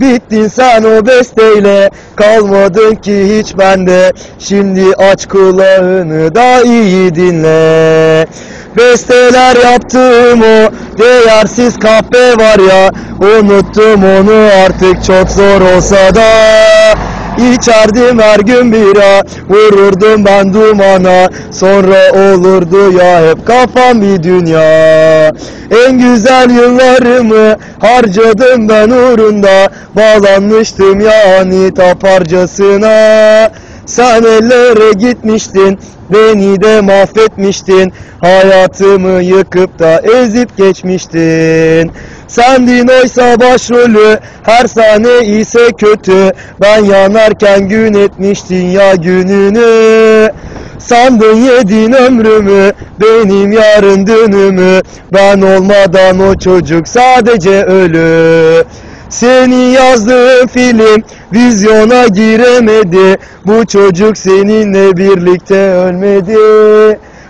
Bittin sen o besteyle. Kalmadın ki hiç bende. Şimdi aç kulağını da iyi dinle. Besteler yaptığım o Değersiz kahpe var ya. Unuttum onu artık çok zor olsa da İçerdim her gün bira Vururdum ben dumana. Sonra olurdu ya hep kafam bir dünya. En güzel yıllarımı Harcadım ben uğrunda. Bağlanmıştım yani taparcasına Sen ellere gitmiştin Beni de mahvetmiştin. Hayatımı yıkıp da ezip geçmiştin Sendin oysa başrolü Her sahne ise kötü. Ben yanarken gün etmiştin ya gününü. Sandın yedin ömrümü Benim yarın dönümü Ben olmadan o çocuk sadece ölü. Seni yazdığım film vizyona giremedi. Bu çocuk seninle birlikte ölmedi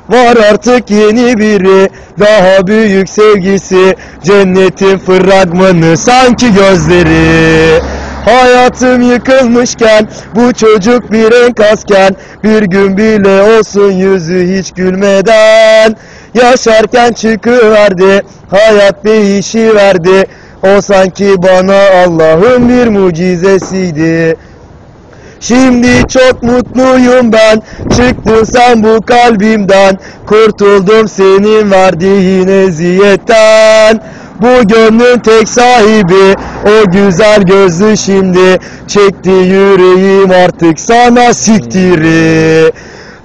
Var artık yeni biri Daha büyük sevgisi Cennetin fragmanı sanki gözleri. Hayatım yıkılmışken Bu çocuk bir enkazken Bir gün bile olsun yüzü hiç gülmeden. Yaşarken çıkıverdi Hayat değişiverdi. O sanki bana Allah'ın bir mucizesiydi Şimdi çok mutluyum ben. Çıktın sen bu kalbimden. Kurtuldum senin verdiğin eziyetten Bu gönlün tek sahibi O güzel gözlü şimdi. Çekti yüreğim artık sana siktiri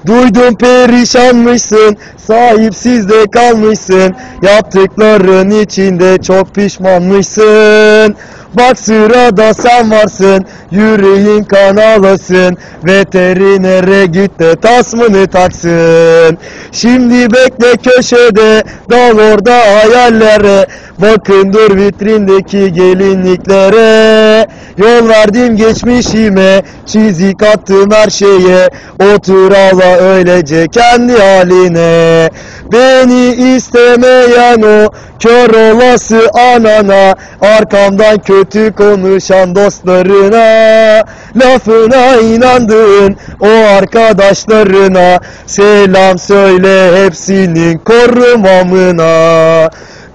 Duydum perişanmışsın Sahipsiz de kalmışsın. Yaptıkların içinde çok pişmanmışsın. Bak sırada sen varsın Yüreğin kan ağlasın Veterinere git de tasmını taksın. Şimdi bekle köşede Dal orada hayallere. Bakın dur vitrindeki gelinliklere Yol verdim geçmişime Çizik attım her şeye. Otur ağla öylece kendi haline. Beni istemeyen o Kör olası anana Arkamdan kötü konuşan dostlarına Lafına inandığın o arkadaşlarına. Selam söyle hepsinin korumamına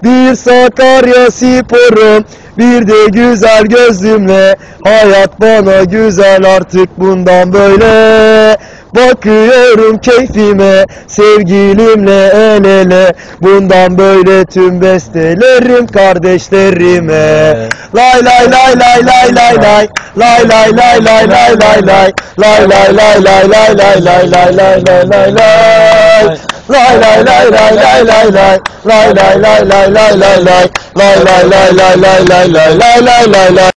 Bir Sakarya sporum bir de güzel gözlümle Hayat bana güzel artık bundan böyle Bakıyorum keyfime sevgilimle el ele Bundan böyle tüm bestelerim kardeşlerime Lay lay lay lay lay lay lay Lay lay lay lay lay lay lay Lay lay lay lay lay lay lay lay lay lay lay lay Lay lay lay lay lay lay lay Lay lay lay lay lay lay lay Lay lay lay lay lay lay lay lay lay lay